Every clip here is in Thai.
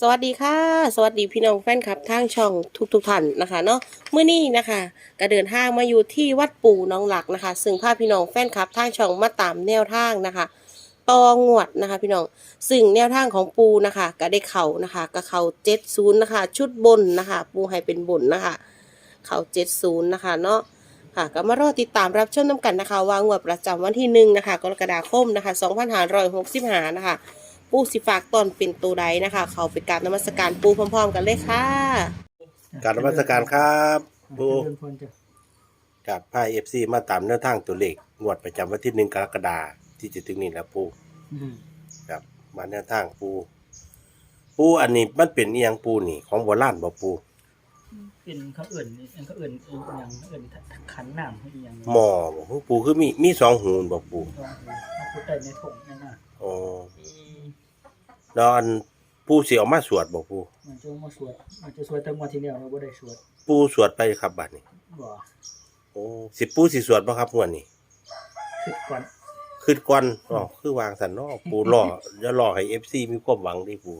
สวัสดีค่ะ สวัสดีพี่น้องแฟนคลับทางช่องทุกทุกๆท่านนะคะเนาะเมื่อนี้นะคะก็เดินทางมาอยู่ที่วัดปู่น้องหลักนะคะ ซึ่งพาพี่น้องแฟนคลับทางช่องมาตามแนวทางนะคะต่องวดนะคะพี่น้องซึ่งแนวทางของปูนะคะก็ได้เข่านะคะก็เข่าเจ็ดศูนย์นะคะ ชุดบนนะคะ ปูให้เป็นบนนะคะ เข่าเจ็ดศูนย์นะคะเนาะค่ะก็มารอติดตามรับชมน้ำกันนะคะวางวดประจำวันที่หนึ่งนะคะกรกฎาคมนะคะสองพันห้าร้อยหกสิบห้านะคะ ปูสิฝากตอนเป็นตัวใดนะคะ เขาไปกราบนมัสการปูพร้อม ๆ กันเลยค่ะกรารนมัสการครับปูเจริญพรจ้ะกับพายเอฟซีมาตามแนวทางตัวเลขงวดประจำวันที่หนึ่งกรกฎาคมที่จะถึงนี้แล้วปูอืมครับ มาแนวทางปู ปูอันนี้มันเป็นเอียงปูนี่ ของโบราณบ่ปูเป็นเขาเอื่นอันเขาเอื่นอีกอย่างเขาเอื่นขันน้ำให้อีกอย่างหมอบ่ปูคือมีมีสองหูบ่ปูลองดูเขาพูดได้ในถงนั่นน่ะอ๋อ แล้วอันปูสิเอามาสวดบ่ปูมันจะมาสวดมันจะสวดแต่งวันที่แล้วเราบ่ได้สวดปูสวดไปครับบัดนี้บ่โอ้สิปูสิสวดบ่ครับงวดนี้คิดก่อนขึ้นก่อนอ๋อคือวางสันเนาะปูรออย่ารอให้ FC มีความหวังดิปู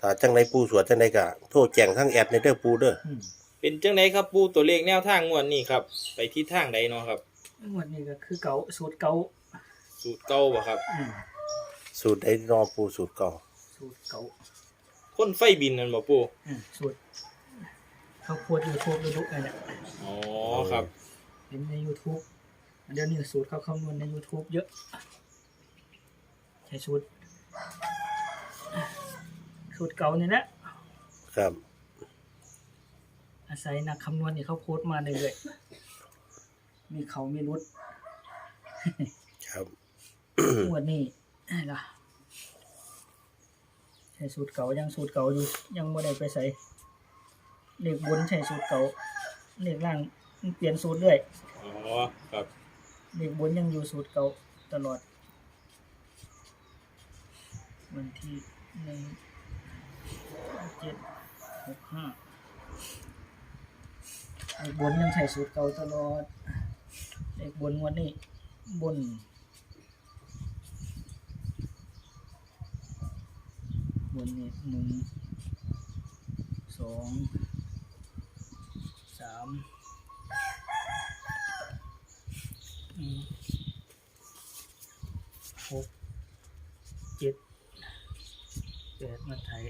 ถ้าจังไดปูสวดจังไดก็โทรแจ้งทางแอดในเด้อปูเด้ออืมเป็นจังไดครับปูตัวเลขแนวทางงวดนี้ครับ ไปที่ทางใดเนาะครับงวันนี้ก็คือเก่าสูตรเก่าสูตรเก่าบ่ครับอืม สูตรใดรอปูสูตรเก่าสูตรเก่าคนไฟบินนั่นบ่ปูอืมสูตรเขาพูด YouTube ดูๆอันเนี้ยอ๋อครับ เห็นใน YouTube เดี๋ยวนี้สูตรเขาคำนวณใน YouTube เยอะ ใช้สูตรสูตรเก่านี่แหละครับ อาศัยนักคำนวณนี่เขาโพสต์มาเรื่อยๆมีเขามีรุดครับงวดนี้ อะไรล่ะใช้สูตรเก่ายังสูตรเก่าอยู่ ยังไม่ได้ไปใส่เลขบนใช้สูตรเก่าเลขล่างมันเปลี่ยนสูตรเรื่อยอ๋อครับเลขบนยังอยู่สูตรเก่าตลอด วันที่หนึ่งเจ็ดหกห้าเลขบนยังใช้สูตรเก่าตลอดเลขบนงวันนี้บน บนนี้หนึ่งสองสามหกเจ็ดแปดมาไทย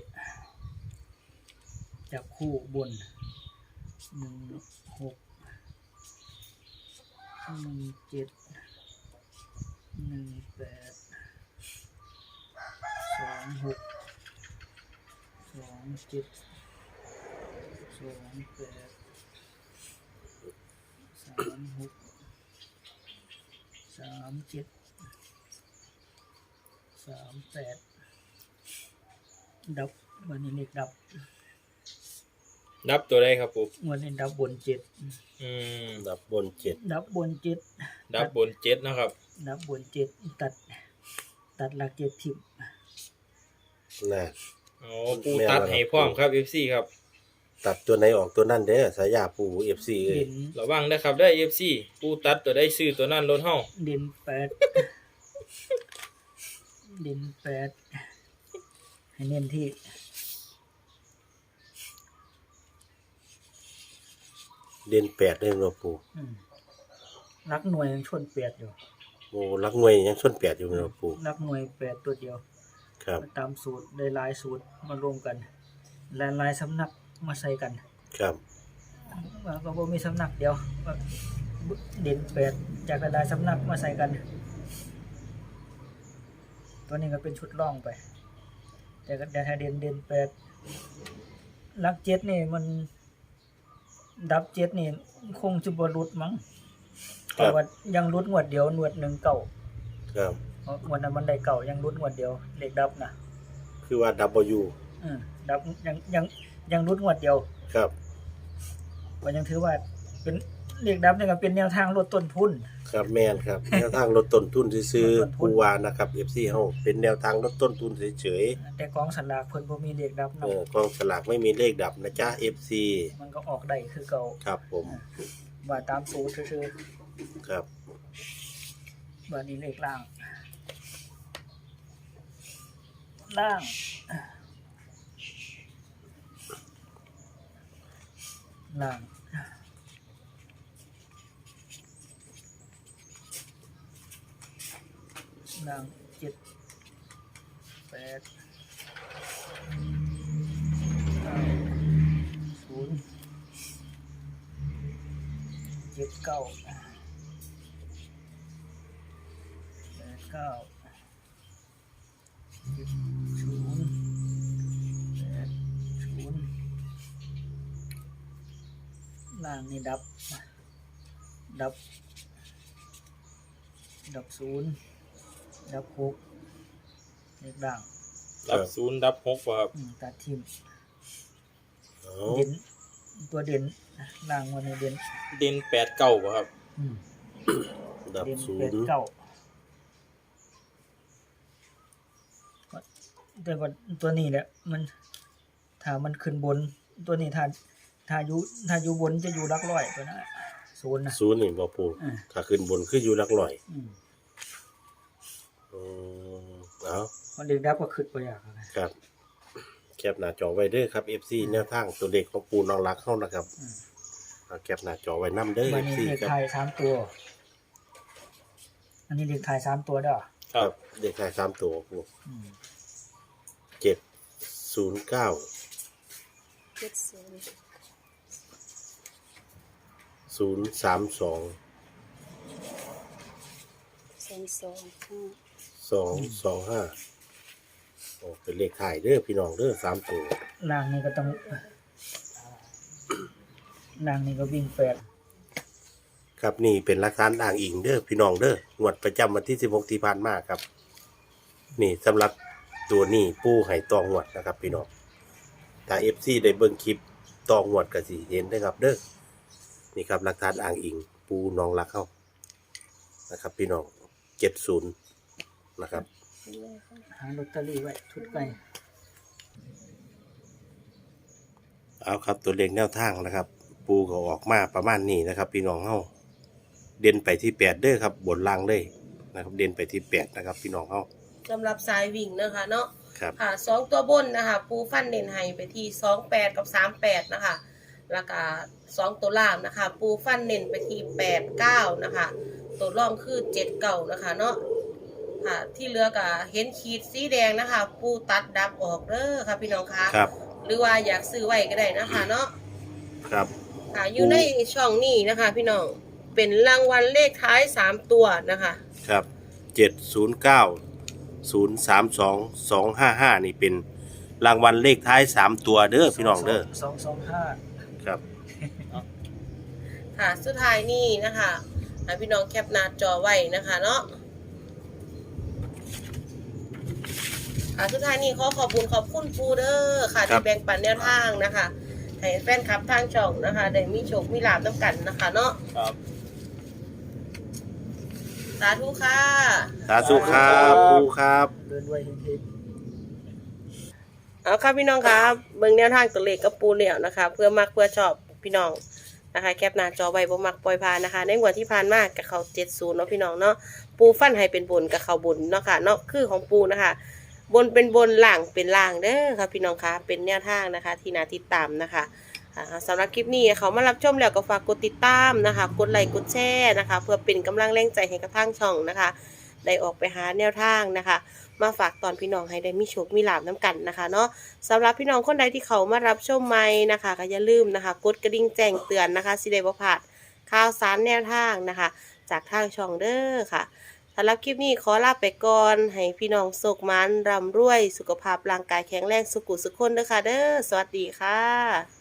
จับคู่บนหนึ่งหกหนึ่งเจ็ดหนึ่งแปดสองหก องเจ็ดสองแปดสามหกสามเจ็ดสามแปดดับวันนี้เลขดับนับตัวใดครับปูวันนี้ดับบนเจ็ดอืมดับบนเจ็ดดับบนเจ็ดดับบนเจ็ดนะครับ ดับบนเจ็ดตัด ตัดหลักเจ็ดทิมนะ อ๋อปูตัดให้พร้อมครับ FC ครับ ตัดตัวไหนออกตัวนั่นเด้อสายาปูเอฟซีเอ้ยเด่นระวังนะครับได้ FC ปูตัดตัวได้ซื้อตัวนั้นลดเฮาเด่นแปดเด่นแปดให้เน้นที่เด่นแปดเลยเนาะปูอืมรักหน่วยยังชนแปดอยู่โอ้รักหน่วยยังส่วนแปดอยู่เนาะปูรักหน่วยแปดตัวเดียว ครับตามสูตรได้หลายสูตรมารวมกันและหลายสำนักมาใส่กัน ครับว่าก็บ่มีสำนักเดียวว่าเด่นแปดจากหลายสำนักมาใส่กัน ตัวนี้ก็เป็นชุดร่องไป แต่ก็แต่ถ้าเด่นเด่นแปดลักเจ็ดนี่มัน ดับเจ็ดนี่คงจะบรุดมั้งคแต่รับว่ายังรุดงวดเดียวงวดหนึ่งเก่าครับ เพราะวันนั้นมันได้เก่ายังรุดงวดเดียวเลขดับนะคือว่าดับเบิลยูอืมดับยังยังยังรุดงวดเดียวครับก็ยังถือว่า เป็นเลขดับนี่ก็เป็นแนวทางลดต้นทุน ครับแม่นครับ แนวทางลดต้นทุนซื้อลดต้นทุนๆปูวานะครับเอฟซีเฮาเป็นแนวทางลดต้นทุนเฉยแต่กองสลากเพิ่นบ่มีเลขดับๆเนาะเออกองสลากไม่มีเลขดับนะจ๊ะเอฟซีมันก็ออกได้คือเก่าครับผมว่าตามสูตรซื่อครับ ๆว่านี้เลขล่าง ล่างล่างล่างเจ็ดแปดเก้าศูนย์เจ็ดเก้าแปดเก้า ล่างนี่ดับ ดับ ดับศูนย์ดับหกเลขด่างดับศูนย์ดับหกบ่ครับอืมตัดทิมเอาเด่นตัวเด่นล่างวันนี้เด่นเด่นแปดเก้าบ่ครับ อืมดับเด่นศูเป็นนย์เก้าแต่ว่าตัวนี้แหละมันถ้ามันขึ้นบนตัวนี้ถ้า ถ้าอยู่ถ้าอยู่บนจะอยู่หลักร้อยตัวนั้นอะศูนย์นะ ศูนย์นี่บ่ปูอ่า ถ้าขึ้นบนคืออยู่หลักร้อยอืมอืมเอามันเด็กดับก็ขึ้นไปอยากอะไร ครับ แคปหน้าจอไว้เด้อครับ FC แนวทางตัวเลขของปูน้องรักเฮานะครับอืม เอาแคปหน้าจอไว้นํเด้อ วันนี้ FC เด็กครับ ไทยสามตัว อันนี้เด็กไทยสามตัวเด้อครับเด็กชายสามตัวปูอืมเจ็ดศูนย์เก้าเจ็ดศูนย์ ศูนย์สามสองสองสองห้าสองสองห้าโอ้เป็นเลขถ่ายเด้อพี่น้องเด้อสามตัวล่างนี่ก็ต้องล่างนี่ก็วิ่งแปดครับนี่เป็นหลักฐานด่างอิงเด้อพี่น้องเด้องวดประจำวันที่สิบหกที่ผ่านมาครับ นี่สำหรับตัวนี้ปูไห่ตองวดนะครับ พี่น้องถ้าเอฟซีได้เบิ่งคลิปตองวดก็สิเห็นได้อครับเด้อ นี่ครับหลักฐานอ่างอิง ปูน้องรักเข้านะครับ พี่น้องเจ็ดศูนย์นะครับหาลอตเตอรี่ไว้ชุดไก่เอาครับตัวเลขแนวทางนะครับ ปูก็ออกมาประมาณนี้นะครับ พี่น้องเฮาเด่นไปที่แปดเด้อครับบนล่างเลยนะครับ เด่นไปที่แปดนะครับ พี่น้องเฮาสำหรับสายวิ่งนะคะเนาะครับค่ะสองตัวบนนะคะ ปูฟันเน้นให้ไปที่สองแปดกับสามแปดนะคะ แล้วก็สองตัวล่างนะคะ ปูฟันเน้นไปที่แปดเก้านะคะ ตัวร่องคือเจ็ดเก่านะคะเนาะค่ะที่เหลือก็เห็นขีดสีแดงนะคะ ปูตัดดับออกเด้อค่ะพี่น้องคะครับ หรือว่าอยากซื้อไว้ก็ได้นะคะเนาะครับ ค่ะอยู่ในช่องนี้นะคะ พี่น้องเป็นรางวัลเลขท้ายสามตัวนะคะ ครับเจ็ดศูนย์เก้าศูนย์สามสองสองห้าห้านี่เป็นรางวัลเลขท้ายสามตัวเด้อพี่น้องเด้อสองสองห้า ครับค่ะสุดท้ายนี่นะคะให้พี่น้องแคปหน้าจอไว้นะคะเนาะค่ะสุดท้ายนี้ขอขอบคุณขอบคุณปูเดอร์ค่ะครัที่บแบ่งปันแนวทางนะคะให้แฟนคลับทางช่องนะคะได้มีโชคมีลาบน้ำกันนะคะเนาะครับสาธุค่ะ สาธุครับปูครับ เดินด้วยเฮง เอาครับพี่น้องครับเบิ่งแนวทางตัวเลขกับปูเหลี่ยวนะคะ เพื่อมักเพื่อชอบพี่น้องนะคะ แคปหน้าจอไว้บ่มักปล่อยพานนะคะ ในงวดที่ผ่านมากับเขา70เนาะพี่น้องเนาะปูฟันให้เป็นบนกับเขาบนเนาะค่ะเนาะคือของปูนะคะ บนเป็นบนล่างเป็นล่างเด้อค่ะพี่น้องคะเป็นแนวทางนะคะ ที่นาติดตามนะคะสำหรับคลิปนี้เขามารับชมแล้วก็ฝากกดติดตามนะคะ กดไลค์กดแชร์นะคะ เพื่อเป็นกำลังแรงใจให้กับทางช่องนะคะ ได้ออกไปหาแนวทางนะคะ มาฝากตอนพี่น้องให้ได้มีโชคมีลาบน้ำกันนะคะเนาะสำหรับพี่น้องคนใดที่เขามารับชมใหม่นะคะก็อย่าลืมนะคะ กดกระดิ่งแจ้งเตือนนะคะสิได้บ่พลาดข่าวสารแนวทางนะคะ จากทางช่องเด้อค่ะสำหรับคลิปนี้ขอลาไปก่อนให้พี่น้องสุขมันร่ำรวย สุขภาพร่างกายแข็งแรงสุขุสุขคนเด้อค่ะเด้อสวัสดีค่ะ